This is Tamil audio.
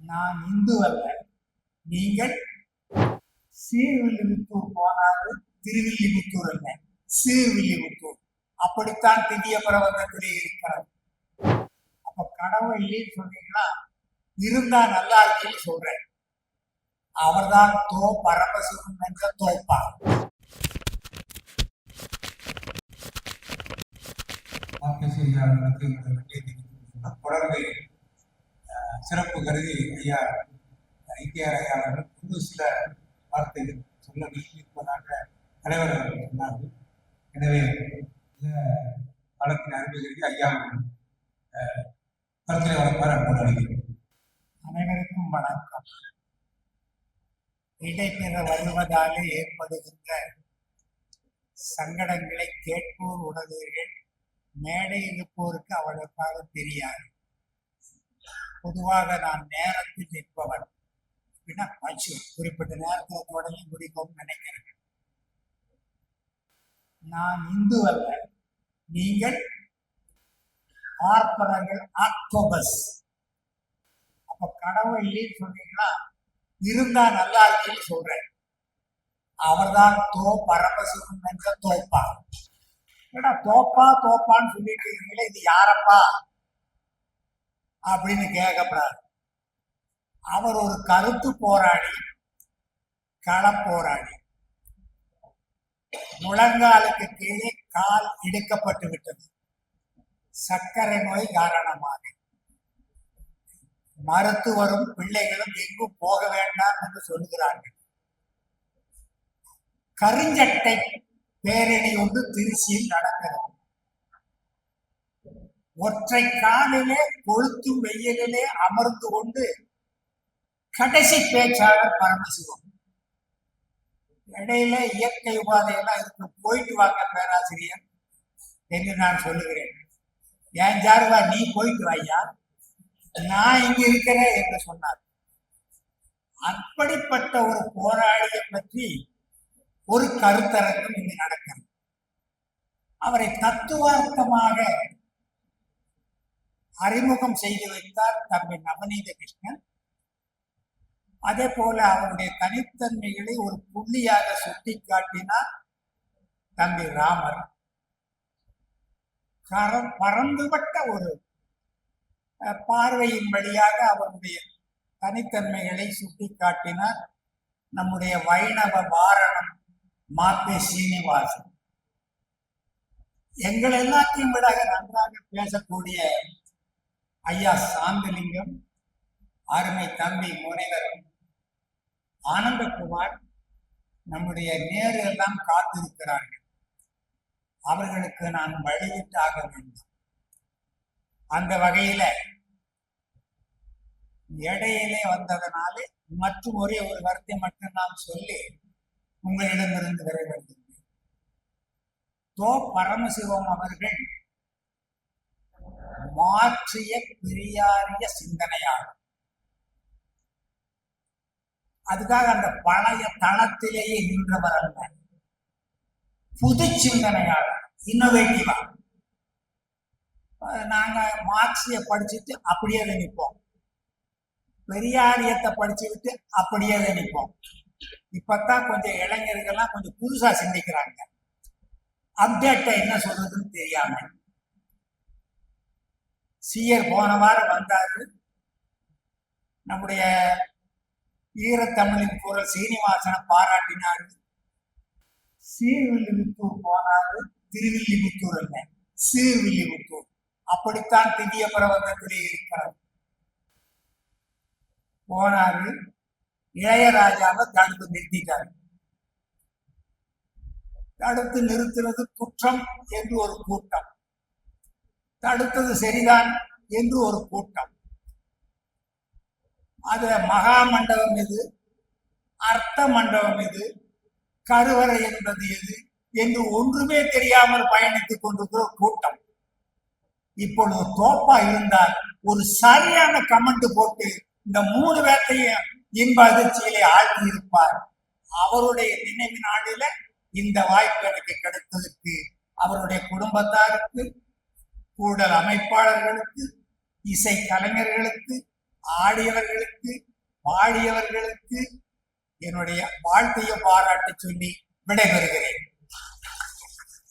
நான் இந்து அல்ல. நீங்கள் சீர்வில்லிபுத்தூர் போனாரு திருவில்லிபுத்தூர் அல்ல. சீர்வில்லிபுத்தூர் அப்படித்தான் திவ்ய பிரபந்தத்திலே இருக்கிறது. அப்ப கடவுள் இல்லைன்னு சொன்னீங்கன்னா இருந்தா நல்லா இருக்குன்னு சொல்றேன். அவர்தான் தோ பரமசிவன் என்ற தோப்பா வாக்கு சிறப்பு கருதி ஐயா ஐக்கியார் ஐயா அவர்கள் புது சில வார்த்தைகள் சொல்ல விரும்பியிருப்பதாக தலைவர் அவர்கள் சொன்னார்கள். எனவே இந்த காலத்தின் அறிவு ஐயா அவர்கள், கருத்திலே வளர்ப்பார் அன்போடு அழைக்கிறேன். அனைவருக்கும் வணக்கம். இடைபெற வருவதாலே ஏற்படுகின்ற சங்கடங்களை கேட்போர் உணர்வீர்கள். மேடை இருப்போருக்கு அவ்வளவுக்காக தெரியாது. பொதுவாக நான் நேரத்தில் நிற்பவன். அப்படின்னா குறிப்பிட்ட நேரத்தில் தொடங்கி முடிக்கும்னு நினைக்கிறேன். நான் இந்து அல்ல. நீங்கள் பார்ப்பனர்கள் ஆக்டோபஸ். அப்ப கடவுள் இல்லைன்னு சொன்னீங்கன்னா இருந்தா நல்லா இருக்குன்னு சொல்றேன். அவர்தான் தோ பரமசிவன் என்ற தோப்பா. ஏன்னா தோப்பா தோப்பான்னு சொல்லிட்டு இருக்கீங்களே இது யாரப்பா? அப்படின்னு கேட்கப்படாது அவர் ஒரு கருத்து போராடி களப்போராடி போராடி முழங்காலுக்கு கீழே கால் இடுக்கப்பட்டு விட்டது. சர்க்கரை நோய் காரணமாக. மருத்துவரும் பிள்ளைகளும் எங்கும் போக வேண்டாம் என்று சொல்லுகிறார்கள். கருஞ்சட்டை பேரணி ஒன்று திருச்சியில் நடக்கிறது. ஒற்றை காலிலே கொளுத்தும் வெயிலிலே அமர்ந்து கொண்டு கடைசி பேச்சாளர் பரமசிவம். இடையில இயற்கை உபாதையெல்லாம் இருக்கு. போயிட்டு வாங்க பேராசிரியர் என்று நான் சொல்லுகிறேன். ஏன் ஜாருவா நீ போயிட்டு வாய்யா? நான் இங்க இருக்கிறேன் என்று சொன்னார். அப்படிப்பட்ட ஒரு போராளியை பற்றி ஒரு கருத்தரங்கம் இங்கு நடக்கிறது. அவரை தத்துவார்த்தமாக அறிமுகம் செய்து வைத்தார் தம்பி நவநீத கிருஷ்ணன். அதே போல அவருடைய தனித்தன்மைகளை ஒரு புள்ளியாக சுட்டி காட்டினார் தம்பி ராமர். கரம் பறந்துபட்ட ஒரு அஹ், பார்வையின் வழியாக அவருடைய தனித்தன்மைகளை சுட்டி காட்டினார் நம்முடைய வைணவ வாரணம் மாப்பே சீனிவாசன். எங்கள் எல்லாத்தையும் விட நன்றாக பேசக்கூடிய ஐயா சாந்தலிங்கம் அருமை தம்பி முனைவரும் ஆனந்தகுமார் நம்முடைய நேரெல்லாம் காத்திருக்கிறார்கள். அவர்களுக்கு நான் வழியிட்டாக வேண்டும். அந்த வகையில இடையிலே வந்ததனாலே மற்றும் ஒரே ஒரு வார்த்தை மட்டும் நான் சொல்லி உங்களிடமிருந்து விரைவடைகின்றேன் தோ பரமசிவம் அவர்கள் மாற்றிய பெரியாரிய சிந்தனையாகும். அதுக்காக அந்த பழைய தளத்திலேயே நின்றவர் அல்ல. புது சிந்தனையாளர் இன்னோவேட்டிவா நாங்க மார்க்சிய படிச்சுட்டு அப்படியே நினைப்போம் நிற்போம். பெரியாரியத்தை படிச்சுக்கிட்டு அப்படியே நினைப்போம் நிற்போம். இப்பதான் கொஞ்சம் இளைஞர்கள்லாம் கொஞ்சம் புதுசா சிந்திக்கிறாங்க. அப்டேட்டை என்ன சொல்றதுன்னு தெரியாம. சீயர் போன வாரம் வந்தாரு நம்முடைய ஈரத்தமிழின் குரல் சீனிவாசனை பாராட்டினாரு சீர்வில்லிபுத்தூர் போனார் திருவில்லிபுத்தூர் அல்ல சீர்வில்லிபுத்தூர். அப்படித்தான் திவ்ய பிரபந்தத்திலே இருக்கிறது போனாரு இளையராஜாவை தடுத்து நிறுத்திட்டாரு. தடுத்து நிறுத்துறது குற்றம் என்று ஒரு கூட்டம். தடுத்தது சரிதான் என்று ஒரு கூட்டம். அதுல மகா மண்டபம் எது? அர்த்த மண்டபம் எது? கருவறை என்பது எது? என்று ஒன்றுமே தெரியாமல் பயணித்துக் கொண்டிருக்கிற கூட்டம். இப்பொழுது தோப்பா இருந்தால் ஒரு சரியான கமெண்ட் போட்டு இந்த மூணு பேர்த்தையும் இன்ப அதிர்ச்சியிலே ஆழ்த்தி இருப்பார் அவருடைய நினைவு நாளில இந்த வாய்ப்பு எனக்கு கிடைத்ததற்கு அவருடைய குடும்பத்தாருக்கு கூடல் அமைப்பாளர்களுக்கு இசை கலைஞர்களுக்கு ஆடியவர்களுக்கு பாடியவர்களுக்கு என்னுடைய வாழ்க்கையை பாராட்டி சொல்லி விடைபெறுகிறேன்.